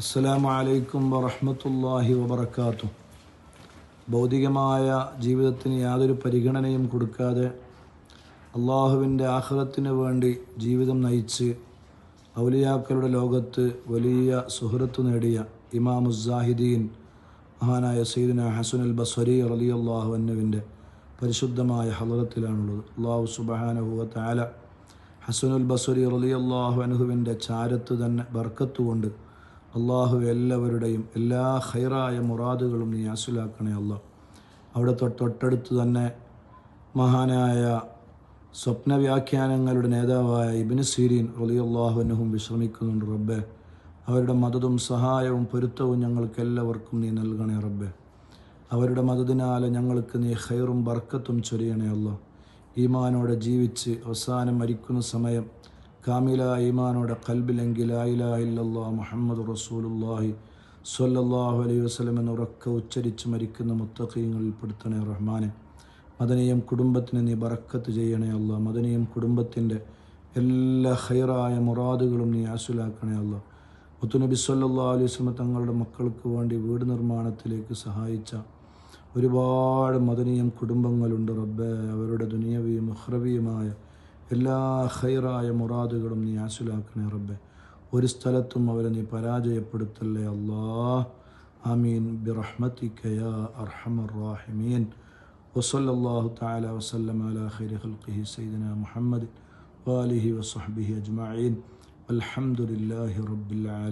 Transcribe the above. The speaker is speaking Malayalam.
അസ്സലാമു അലൈക്കും വറഹമത്തല്ലാഹി വബറകാതുഹു. ഭൗതികമായ ജീവിതത്തിന് യാതൊരു പരിഗണനയും കൊടുക്കാതെ അള്ളാഹുവിന്റെ ആഹ്റത്തിന് വേണ്ടി ജീവിതം നയിച്ച് ഔലിയാക്കളുടെ ലോകത്ത് വലിയ സുഹൃത്ത് നേടിയ ഇമാമുസാഹിദീൻ മഹാനായ സയ്യിദുന ഹസൻ അൽ ബസ്വരി അലി അള്ളാഹു അന്നുവിന്റെ പരിശുദ്ധമായ ഹലറത്തിലാണുള്ളത്. അള്ളാഹു സുബഹാനഹുവ താല ഹസുനുൽ ബസ്വരി അലി അള്ളാഹു അനുഹുവിന്റെ ചാരത്ത് തന്നെ ബർക്കത്തുകൊണ്ട് കൊണ്ട് അള്ളാഹു എല്ലാവരുടെയും എല്ലാ ഹൈറായ മുറാദുകളും നീ ആസുലാക്കണേ അല്ല അവിടെ തൊട്ട് തൊട്ടടുത്ത് തന്നെ മഹാനായ സ്വപ്ന വ്യാഖ്യാനങ്ങളുടെ നേതാവായ ഇബിന് സീരീൻ റലിയല്ലാഹുവിനും വിശ്രമിക്കുന്നുണ്ട് റബ്ബെ. അവരുടെ മതതും സഹായവും പൊരുത്തവും ഞങ്ങൾക്ക് എല്ലാവർക്കും നീ നൽകണേ റബ്ബെ. അവരുടെ മതത്തിനാൽ ഞങ്ങൾക്ക് നീ ഹൈറും ബർക്കത്തും ചൊരിയണേ അല്ല ഈമാനോടെ ജീവിച്ച് അവസാനം മരിക്കുന്ന സമയം കാമില ഈമാനോടെ കൽബിലെങ്കിൽ ആയില്ലാ മുഹമ്മദ് റസൂലുല്ലാഹി സ്വല്ലല്ലാഹു അലൈഹി വസ്ലം എന്ന് ഉറക്കെ ഉച്ചരിച്ച് മരിക്കുന്ന മുത്തഖീങ്ങളിൽ പെടുത്തണേ റഹ്മാനെ. മദനീയം കുടുംബത്തിന് നീ ബറക്കത്ത് ചെയ്യണേ അല്ല മദനീയം കുടുംബത്തിന്റെ എല്ലാ ഹൈറായ മുറാദുകളും നീ ആസുലാക്കണേ അല്ല മുത്തുനബി സല്ലാ അലൈഹി വസല്ലം തങ്ങളുടെ മക്കൾക്ക് വേണ്ടി വീട് നിർമ്മാണത്തിലേക്ക് സഹായിച്ച ഒരുപാട് മദനീയം കുടുംബങ്ങളുണ്ട് റബ്ബെ. അവരുടെ ദുനിയവിയും അഹ്റവിയുമായ എല്ലാ ഹൈറായ മുറാദുകളും നീ ആസുലാക്കണേ റബ്ബെ ഒരു സ്ഥലത്തും അവരെ നീ പരാജയപ്പെടുത്തല്ലേ അല്ലാ ആമീൻ ബിറഹ്മത്തിക യാ അർഹമർ റാഹിമീൻ وصلى الله تعالى وسلم على خير خلقه سيدنا محمد وآله وصحبه أجمعين والحمد لله رب العالمين